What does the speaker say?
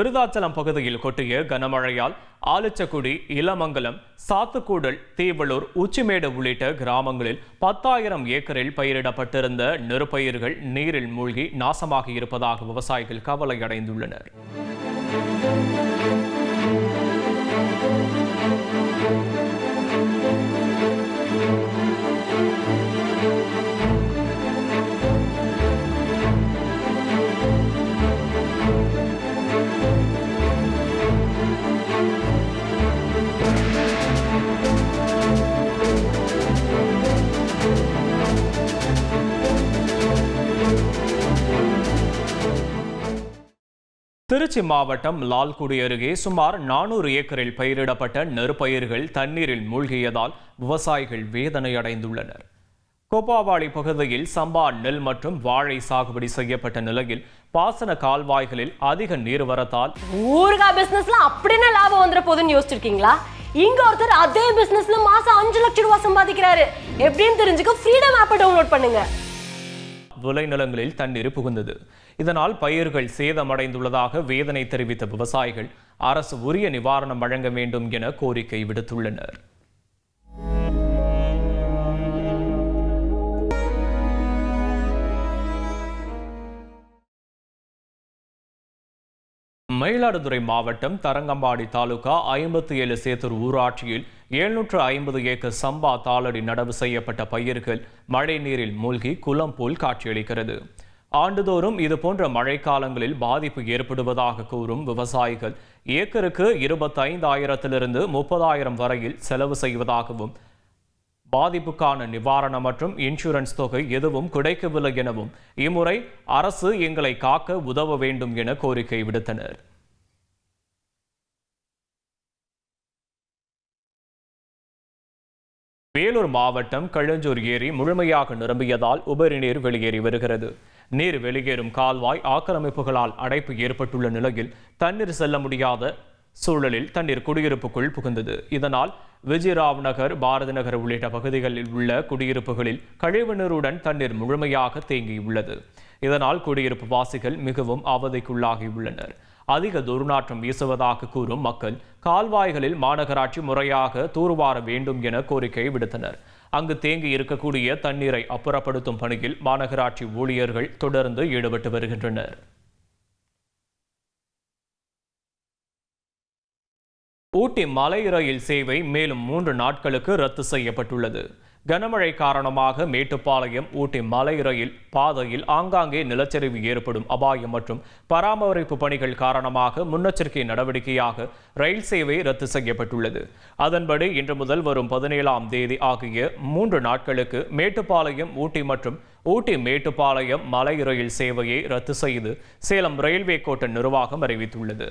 விருதாச்சலம் பகுதியில் கொட்டிய கனமழையால் ஆலச்சக்குடி இளமங்கலம் சாத்துக்கூடல் தீவளூர் உச்சிமேடு உள்ளிட்ட கிராமங்களில் பத்தாயிரம் ஏக்கரில் பயிரிடப்பட்டிருந்த நெற்பயிர்கள் நீரில் மூழ்கி நாசமாகி இருப்பதாக விவசாயிகள் கவலை அடைந்துள்ளனர் திருச்சி மாவட்டம் லால்குடி அருகே சுமார் நானூறு ஏக்கரில் பயிரிடப்பட்ட நெற்பயிர்கள் தண்ணீரில் மூழ்கியதால் விவசாயிகள் வேதனை அடைந்துள்ளனர் கோப்பாவாளி பகுதியில் சம்பா நெல் மற்றும் வாழை சாகுபடி செய்யப்பட்ட நிலையில் பாசன கால்வாய்களில் அதிக நீர்வரத்தால் ஊறுகாய் பிசினஸ்ல அப்படின்னா லாபம் வந்துட போகுதுன்னு யோசிச்சிருக்கீங்களா? இங்க ஒருத்தர் அதே பிசினஸ்ல மாசம் அஞ்சு லட்சம் ரூபாய் சம்பாதிக்கிறாரு. எப்படின்னு தெரிஞ்சுக்க ஃப்ரீடம் ஆப்பை டவுன்லோட் பண்ணுங்க. விளைநிலங்களில் தண்ணீர் புகுந்தது. இதனால் பயிர்கள் சேதமடைந்துள்ளதாக வேதனை தெரிவித்த விவசாயிகள் அரசு உரிய நிவாரணம் வழங்க வேண்டும் என கோரிக்கை விடுத்துள்ளனர். மயிலாடுதுறை மாவட்டம் தரங்கம்பாடி தாலுகா ஐம்பத்தி ஏழு சேத்தூர் ஊராட்சியில் எழுநூற்று ஐம்பது ஏக்கர் சம்பா தாளடி நடவு செய்யப்பட்ட பயிர்கள் மழை நீரில் மூழ்கி குளம் போல் காட்சியளிக்கிறது. ஆண்டுதோறும் இதுபோன்ற மழைக்காலங்களில் பாதிப்பு ஏற்படுவதாக கூறும் விவசாயிகள். ஏக்கருக்கு இருபத்தைந்தாயிரத்திலிருந்து முப்பதாயிரம் வரையில் செலவு செய்வதாகவும் பாதிப்புக்கான நிவாரணம் மற்றும் இன்சூரன்ஸ் தொகை எதுவும் கிடைக்கவில்லை எனவும் இம்முறை அரசு எங்களை காக்க உதவ வேண்டும் என கோரிக்கை விடுத்தனர். வேலூர் மாவட்டம் கழுஞ்சூர் ஏரி முழுமையாக நிரம்பியதால் உபரி நீர் வெளியேறி வருகிறது. நீர் வெளியேறும் கால்வாய் ஆக்கிரமிப்புகளால் அடைப்பு ஏற்பட்டுள்ள நிலையில் தண்ணீர் செல்ல முடியாத சூழலில் தண்ணீர் குடியிருப்புக்குள் புகுந்தது. இதனால் விஜயராவ் நகர் பாரதி நகர் உள்ளிட்ட பகுதிகளில் உள்ள குடியிருப்புகளில் கழிவுநீருடன் தண்ணீர் முழுமையாக தேங்கியுள்ளது. இதனால் குடியிருப்பு வாசிகள் மிகவும் அவதிக்குள்ளாகியுள்ளனர். அதிக துர்நாற்றம் வீசுவதாக கூறும் மக்கள் கால்வாய்களில் மாநகராட்சி முறையாக தூர்வார வேண்டும் என கோரிக்கை விடுத்தனர். அங்கு தேங்கி இருக்கக்கூடிய தண்ணீரை அப்புறப்படுத்தும் பணியில் மாநகராட்சி ஊழியர்கள் தொடர்ந்து ஈடுபட்டு வருகின்றனர். ஊட்டி மலை ரயில் சேவை மேலும் மூன்று நாட்களுக்கு ரத்து செய்யப்பட்டுள்ளது. கனமழை காரணமாக மேட்டுப்பாளையம் ஊட்டி மலை ரயில் பாதையில் ஆங்காங்கே நிலச்சரிவு ஏற்படும் அபாயம் மற்றும் பராமரிப்பு பணிகள் காரணமாக முன்னெச்சரிக்கை நடவடிக்கையாக ரயில் சேவை ரத்து செய்யப்பட்டுள்ளது. அதன்படி இன்று முதல் வரும் பதினேழாம் தேதி ஆகிய மூன்று நாட்களுக்கு மேட்டுப்பாளையம் ஊட்டி மற்றும் ஊட்டி மேட்டுப்பாளையம் மலை ரயில் சேவையை ரத்து செய்து சேலம் ரயில்வே கோட்ட நிர்வாகம் அறிவித்துள்ளது.